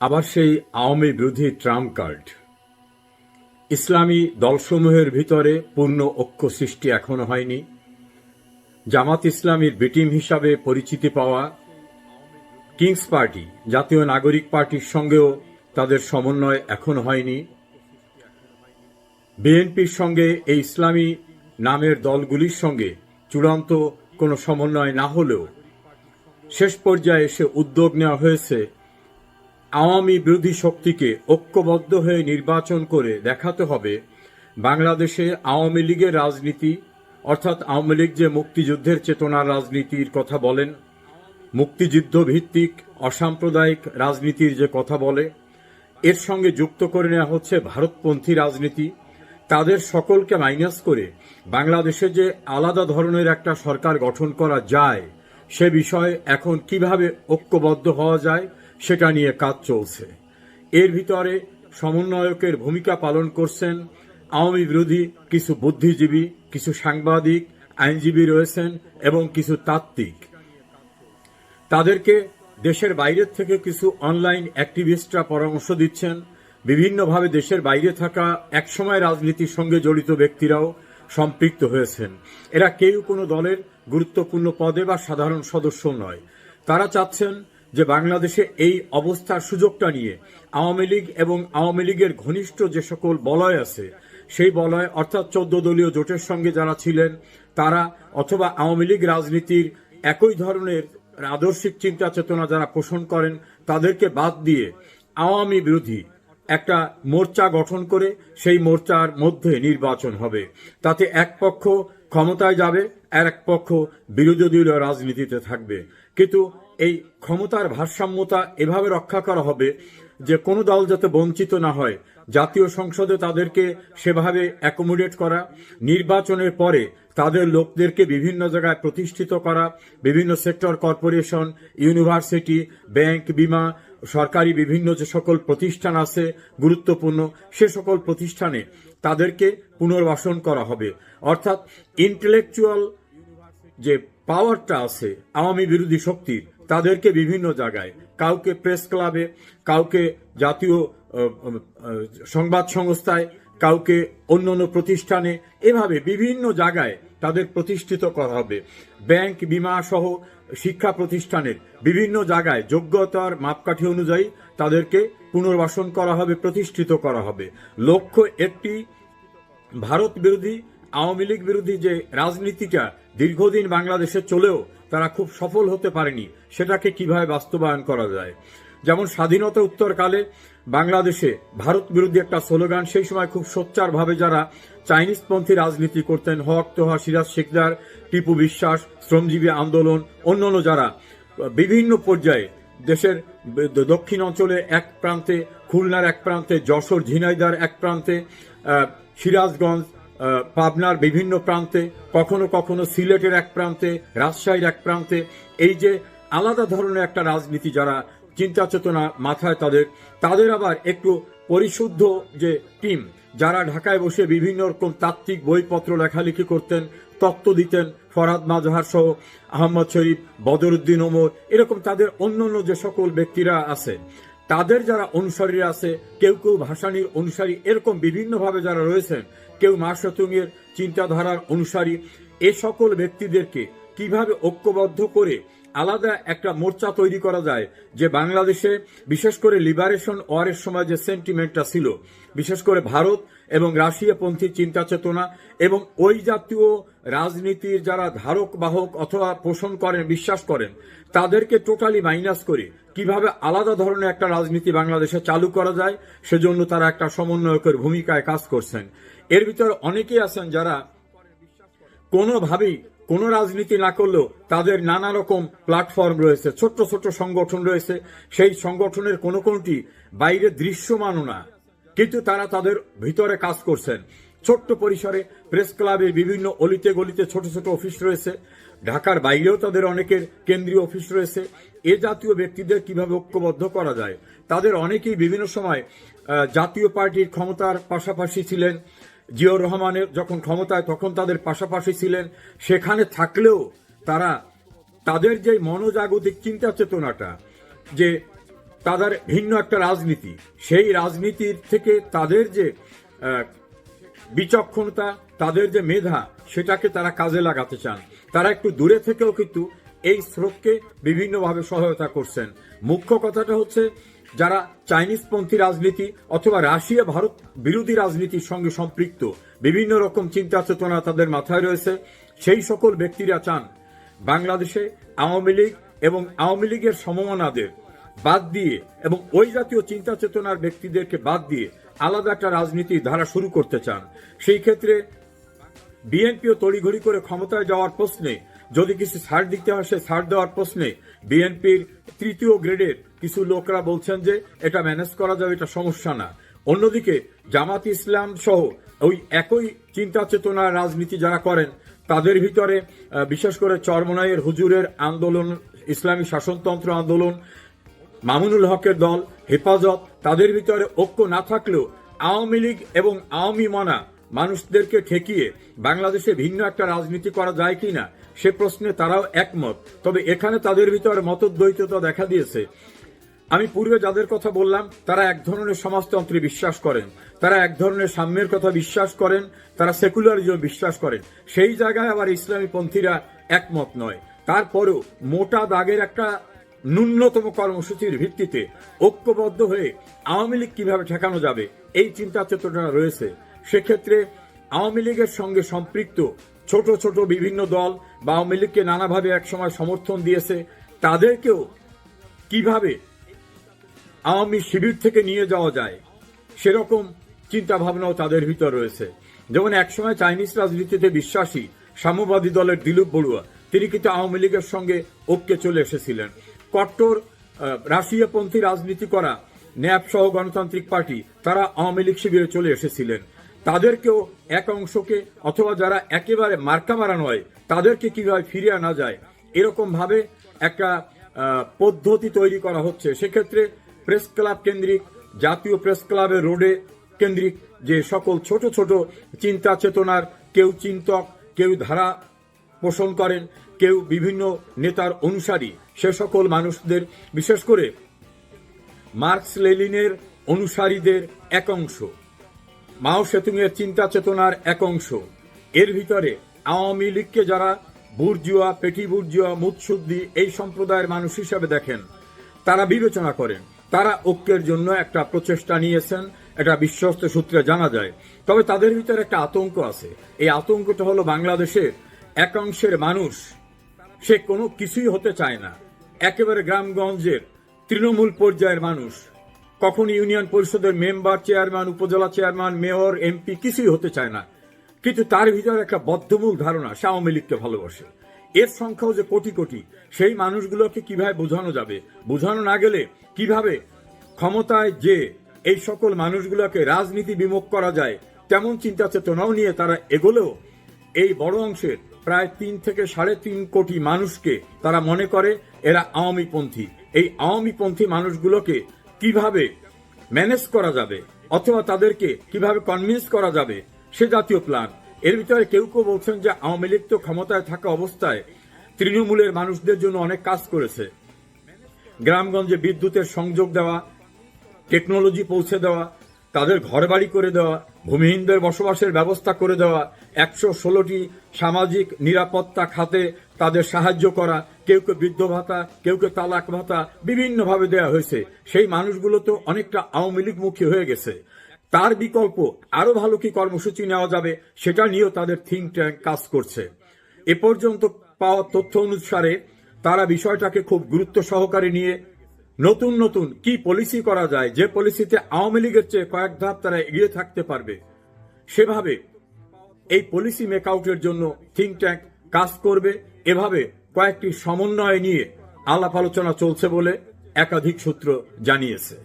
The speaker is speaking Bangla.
আবার সেই আওয়ামী বিরোধী ট্রাম্প কার্ড। ইসলামী দলসমূহের ভিতরে পূর্ণ ঐক্য সৃষ্টি এখনও হয়নি। জামাত ইসলামীর বিটিম হিসাবে পরিচিতি পাওয়া কিংস পার্টি, জাতীয় নাগরিক পার্টির সঙ্গেও তাদের সমন্বয় এখনও হয়নি। বিএনপির সঙ্গে এই ইসলামী নামের দলগুলির সঙ্গে চূড়ান্ত কোনো সমন্বয় না হলেও শেষ পর্যায়ে এসে উদ্যোগ নেওয়া হয়েছে আওয়ামী বিরোধী শক্তিকে ঐক্যবদ্ধ হয়ে নির্বাচন করে দেখাতে হবে। বাংলাদেশে আওয়ামী লীগের রাজনীতি, অর্থাৎ আওয়ামী লীগ যে মুক্তিযুদ্ধের চেতনার রাজনীতির কথা বলেন, মুক্তিযুদ্ধ ভিত্তিক অসাম্প্রদায়িক রাজনীতির যে কথা বলে, এর সঙ্গে যুক্ত করে নেওয়া হচ্ছে ভারতপন্থী রাজনীতি। তাদের সকলকে মাইনাস করে বাংলাদেশে যে আলাদা ধরনের একটা সরকার গঠন করা যায়, সে বিষয়ে এখন কীভাবে ঐক্যবদ্ধ হওয়া যায় সেটা নিয়ে কাজ চলছে। এর ভিতরে সমন্বয়কের ভূমিকা পালন করছেন আওয়ামী বিরোধী কিছু বুদ্ধিজীবী, কিছু সাংবাদিক, আইনজীবী রয়েছেন এবং কিছু তাত্ত্বিক। তাদেরকে দেশের বাইরের থেকে কিছু অনলাইন অ্যাক্টিভিস্টরা পরামর্শ দিচ্ছেন। বিভিন্নভাবে দেশের বাইরে থাকা একসময় রাজনীতির সঙ্গে জড়িত ব্যক্তিরাও সম্পৃক্ত হয়েছেন। এরা কেউ কোনো দলের গুরুত্বপূর্ণ পদে বা সাধারণ সদস্য নয়। তারা চাচ্ছেন যে বাংলাদেশে এই অবস্থার সুযোগটা নিয়ে আওয়ামী লীগ এবং আওয়ামী লীগের ঘনিষ্ঠ যে সকল বলয় আছে, সেই বলয় অর্থাৎ চোদ্দ দলীয় জোটের সঙ্গে যারা ছিলেন, তারা অথবা আওয়ামী লীগ রাজনীতির একই ধরনের আদর্শিক চিন্তা চেতনা যারা পোষণ করেন, তাদেরকে বাদ দিয়ে আওয়ামী বিরোধী একটা মোর্চা গঠন করে সেই মোর্চার মধ্যে নির্বাচন হবে। তাতে এক পক্ষ ক্ষমতায় যাবে, আর এক পক্ষ বিরোধী দলীয় রাজনীতিতে থাকবে। কিন্তু এই ক্ষমতার ভারসাম্যতা এভাবে রক্ষা করা হবে যে কোনো দল যাতে বঞ্চিত না হয়, জাতীয় সংসদে তাদেরকে সেভাবে অ্যাকোমোডেট করা, নির্বাচনের পরে তাদের লোকদেরকে বিভিন্ন জায়গায় প্রতিষ্ঠিত করা, বিভিন্ন সেক্টর কর্পোরেশন ইউনিভার্সিটি ব্যাংক বিমা, সরকারি বিভিন্ন যে সকল প্রতিষ্ঠান আছে গুরুত্বপূর্ণ, সে সকল প্রতিষ্ঠানে তাদেরকে পুনর্বাসন করা হবে। অর্থাৎ ইন্টেলেকচুয়াল যে পাওয়ারটা আছে, আওয়ামী বিরোধী শক্তির তাদেরকে বিভিন্ন জায়গায়, কাউকে প্রেস ক্লাবে কাউকে জাতীয় সংবাদ সংস্থায়, কাউকে অন্য অন্য প্রতিষ্ঠানে, এভাবে বিভিন্ন জায়গায় তাদের প্রতিষ্ঠিত করা হবে। ব্যাংক বিমা সহ শিক্ষা প্রতিষ্ঠানের বিভিন্ন জায়গায় যোগ্যতার মাপকাঠি অনুযায়ী তাদেরকে পুনর্বাসন করা হবে, প্রতিষ্ঠিত করা হবে। লক্ষ্য একটি, ভারত বিরোধী, আওয়ামী লীগ বিরোধী যে রাজনীতিটা দীর্ঘদিন বাংলাদেশে চলেও তারা খুব সফল হতে পারেনি। সেটাকে কীভাবে বাস্তবায়ন করা যায়? যেমন স্বাধীনতা উত্তরকালে বাংলাদেশে ভারত বিরোধী একটা স্লোগান, সেই সময় খুব সোচ্চারভাবে যারা চাইনিজপন্থী রাজনীতি করতেন, হক তোহা, সিরাজ শেখদার, টিপু বিশ্বাস, শ্রমজীবী আন্দোলন, অন্যান্য যারা, বিভিন্ন পর্যায়ে দেশের দক্ষিণ অঞ্চলে এক প্রান্তে, খুলনার এক প্রান্তে, যশোর ঝিনাইদার এক প্রান্তে সিরাজগঞ্জ পাবনার বিভিন্ন প্রান্তে, কখনো কখনো সিলেটের এক প্রান্তে, রাজশাহীর এক প্রান্তে, এই যে আলাদা ধরনের একটা রাজনীতি যারা চিন্তা চেতনা মাথায় তাদের তাদের আবার একটু পরিশুদ্ধ যে টিম, যারা ঢাকায় বসে বিভিন্ন রকম তাত্ত্বিক বইপত্র লেখালেখি করতেন, তত্ত্ব দিতেন, ফরাদ মাজহার সহ আহমদ শরীফ, বদরুদ্দিন ওমর, এরকম তাদের অন্য অন্য যে সকল ব্যক্তিরা আছে তাদের যারা অনুসারী আছে, কেউ কেউ ভাসানির অনুসারী, এরকম বিভিন্নভাবে যারা রয়েছেন, কেউ মাসতুঙের চিন্তাধারার অনুসারী, এ সকল ব্যক্তিদেরকে কীভাবে ঐক্যবদ্ধ করে আলাদা একটা মোর্চা তৈরি করা যায়, যে বাংলাদেশে বিশেষ করে লিবারেশন ওয়ারের সময় যে সেন্টিমেন্টটা ছিল, বিশেষ করে ভারত এবং রাশিয়াপন্থী চিন্তা চেতনা এবং ওই জাতীয় রাজনীতির যারা ধারক, বাহক অথবা পোষণ করেন, বিশ্বাস করেন, তাদেরকে টোটালি মাইনাস করে। কীভাবে আলাদা ধরনের একটা রাজনীতি বাংলাদেশে চালু করা যায়, সেজন্য তারা একটা সমন্বয়কের ভূমিকায় কাজ করছেন। এর ভিতরে অনেকেই আছেন যারা কোনোভাবেই কোনো রাজনীতি না করলেও তাদের নানা রকম প্ল্যাটফর্ম রয়েছে, ছোট্ট ছোট্ট সংগঠন রয়েছে। সেই সংগঠনের কোনো কোনটি বাইরে দৃশ্যমানও না, কিন্তু তারা তাদের ভিতরে কাজ করছেন। ছোট্ট পরিসরে প্রেস ক্লাবের বিভিন্ন অলিতে গলিতে ছোট ছোট অফিস রয়েছে। ঢাকার বাইরেও তাদের অনেকের কেন্দ্রীয় অফিস রয়েছে। এ জাতীয় ব্যক্তিদের কীভাবে ঐক্যবদ্ধ করা যায়? তাদের অনেকেই বিভিন্ন সময় জাতীয় পার্টির ক্ষমতার পাশাপাশি ছিলেন। জিয়াউর রহমানের যখন ক্ষমতায়, তখন তাদের পাশাপাশি ছিলেন। সেখানে থাকলেও তারা, তাদের যে মনোজাগতিক চিন্তা চেতনাটা, যে তাদের ভিন্ন একটা রাজনীতি, সেই রাজনীতির থেকে তাদের যে বিচক্ষণতা, তাদের যে মেধা, সেটাকে তারা কাজে লাগাতে চান। তারা একটু দূরে থেকেও কিন্তু এই স্রোতকে বিভিন্নভাবে সহায়তা করছেন। মুখ্য কথাটা হচ্ছে, যারা চাইনিজপন্থী রাজনীতি অথবা রাশিয়া, ভারত বিরোধী রাজনীতির সঙ্গে সম্পৃক্ত, বিভিন্ন রকম চিন্তা চেতনা তাদের মাথায় রয়েছে, সেই সকল ব্যক্তিরা চান বাংলাদেশে আওয়ামী লীগ এবং আওয়ামী লীগের সমমনাদের বাদ দিয়ে এবং ওই জাতীয় চিন্তা চেতনার ব্যক্তিদেরকে বাদ দিয়ে আলাদা একটা রাজনীতির ধারা শুরু করতে চান। সেই ক্ষেত্রে বিএনপিও তড়িঘড়ি করে ক্ষমতায় যাওয়ার প্রশ্নে, যদি কিছু ছাড় দিতে হয় সে ছাড় দেওয়ার প্রশ্নে বিএনপির তৃতীয় গ্রেডের কিছু লোকরা বলছেন যে, এটা ম্যানেজ করা যাবে, এটা সমস্যা না। অন্যদিকে জামাত ইসলাম সহ ওই একই চিন্তা চেতনার রাজনীতি যারা করেন, তাদের ভিতরে বিশেষ করে চরমনাইয়ের হুজুরের আন্দোলন, ইসলামী শাসনতন্ত্র আন্দোলন, মামুনুল হকের দল, হেফাজত তাদের ভিতরে ঐক্য না থাকলেও আওয়ামী লীগ এবং আওয়ামী মনা মানুষদেরকে ঠেকিয়ে বাংলাদেশে ভিন্ন একটা রাজনীতি করা যায় কিনা, সে প্রশ্নে তারাও একমত। তবে এখানে তাদের ভিতরে মতদ্বৈততা দেখা দিয়েছে। আমি পূর্বে যাদের কথা বললাম, তারা এক ধরনের সমাজতন্ত্রে বিশ্বাস করেন, তারা এক ধরনের সাম্যের কথা বিশ্বাস করেন, তারা সেকুলারিজম বিশ্বাস করেন। সেই জায়গায় আবার ইসলামী পন্থীরা একমত নয়। তারপরেও মোটা দাগের একটা ন্যূনতম কর্মসূচির ভিত্তিতে ঐক্যবদ্ধ হয়ে আওয়ামী লীগ কীভাবে ঠেকানো যাবে, এই চিন্তা চেতনা রয়েছে। সেক্ষেত্রে আওয়ামী লীগের সঙ্গে সম্পৃক্ত ছোট ছোট বিভিন্ন দল বা আওয়ামী লীগকে নানাভাবে একসময় সমর্থন দিয়েছে, তাদেরকেও কীভাবে আওয়ামী শিবির থেকে নিয়ে যাওয়া যায়, সেরকম চিন্তা ভাবনাও তাদের ভিতর রয়েছে। যেমন একসময় চাইনিজ রাজনীতিতে বিশ্বাসী, সাম্যবাদী দলের দিলীপ বড়ুয়া, তিনি কিন্তু আওয়ামী লীগের সঙ্গে ঐক্যে চলে এসেছিলেন। কট্টর রাশিয়াপন্থী রাজনীতি করা ন্যাপ সহ গণতান্ত্রিক পার্টি, তারা আওয়ামী লীগ শিবিরে চলে এসেছিলেন। তাদেরকেও এক অংশকে অথবা যারা একেবারে মার্কা মারা নয়, তাদেরকে কীভাবে ফিরিয়ে আনা যায়? এরকম ভাবে একটা পদ্ধতি তৈরি করা হচ্ছে। সেক্ষেত্রে প্রেস ক্লাব কেন্দ্রিক, জাতীয় প্রেস ক্লাবের রোডে কেন্দ্রিক যে সকল ছোট ছোট চিন্তা চেতনার, কেউ চিন্তক, কেউ ধারা পোষণ করেন, কেউ বিভিন্ন নেতার অনুসারী সে সকল মানুষদের, বিশেষ করে মার্কস লেলিনের অনুসারীদের এক অংশ, মাও সেতুংয়ের চিন্তা চেতনার এক অংশ। এর ভিতরে আওয়ামী লীগকে যারা বুর্জুয়া, পেটি বুর্জুয়া, মুৎসুদ্দি এই সম্প্রদায়ের মানুষ হিসাবে দেখেন, তারা বিবেচনা করেন, তারা ঐক্যের জন্য একটা প্রচেষ্টা নিয়েছেন এটা বিশ্বস্ত সূত্রে জানা যায়। তবে তাদের ভিতরে একটা আতঙ্ক আছে। এই আতঙ্কটা হলো বাংলাদেশের একাংশের মানুষ, সে কোনো কিছুই হতে চায় না। একেবারে গ্রামগঞ্জের তৃণমূল পর্যায়ের মানুষ। কখন ইউনিয়ন পরিষদের মেম্বার, চেয়ারম্যান, উপজেলা চেয়ারম্যান, মেয়র, এমপি কিছুই হতে চায় না। কিন্তু তার ভিতরে একটা বদ্ধমূল ধারণা সে আওয়ামী লীগকে ভালোবাসে। এর সংখ্যাও যে কোটি কোটি, সেই মানুষগুলোকে কীভাবে বোঝানো যাবে? বোঝানো না গেলে কীভাবে ক্ষমতায় যে এই সকল মানুষগুলোকে রাজনীতি বিমুখ করা যায়, তেমন চিন্তা চেতনাও নিয়ে তারা এগোলেও এই বড় অংশের প্রায় তিন থেকে সাড়ে তিন কোটি মানুষকে তারা মনে করে এরা আওয়ামী পন্থী এই আওয়ামী পন্থী মানুষগুলোকে কীভাবে ম্যানেজ করা যাবে অথবা তাদেরকে কীভাবে কনভিন্স করা যাবে, সে জাতীয় প্ল্যান। এর ভিতরে কেউ কেউ বলছেন যে আওয়ামী লীগ তো ক্ষমতায় থাকা অবস্থায় তৃণমূলের মানুষদের জন্য অনেক কাজ করেছে। গ্রামগঞ্জে বিদ্যুতের সংযোগ দেওয়া, টেকনোলজি পৌঁছে দেওয়া, তাদের ঘরবাড়ি করে দেওয়া ভূমিহীনদের বসবাসের ব্যবস্থা করে দেওয়া একশো ষোলোটি সামাজিক নিরাপত্তা খাতে তাদের সাহায্য করা, কেউ কেউ বৃদ্ধ ভাতা, কেউ কেউ তালাক ভাতা বিভিন্নভাবে দেওয়া হয়েছে। সেই মানুষগুলো তো অনেকটা আওয়ামী লীগমুখী হয়ে গেছে। তার বিকল্প আরও ভালো কি কর্মসূচি নেওয়া যাবে সেটা নিয়েও তাদের থিঙ্ক ট্যাঙ্ক কাজ করছে। এ পর্যন্ত পাওয়া তথ্য অনুসারে তারা বিষয়টাকে খুব গুরুত্ব সহকারে নিয়ে নতুন নতুন কি পলিসি করা যায়, যে পলিসিতে আওয়ামী লীগের চেয়ে কয়েক ধাপ তারা এগিয়ে থাকতে পারবে, সেভাবে এই পলিসি মেকআউটের জন্য থিঙ্ক ট্যাঙ্ক কাজ করবে। এভাবে কয়েকটি সমন্বয় নিয়ে আলাপ আলোচনা চলছে বলে একাধিক সূত্র জানিয়েছে।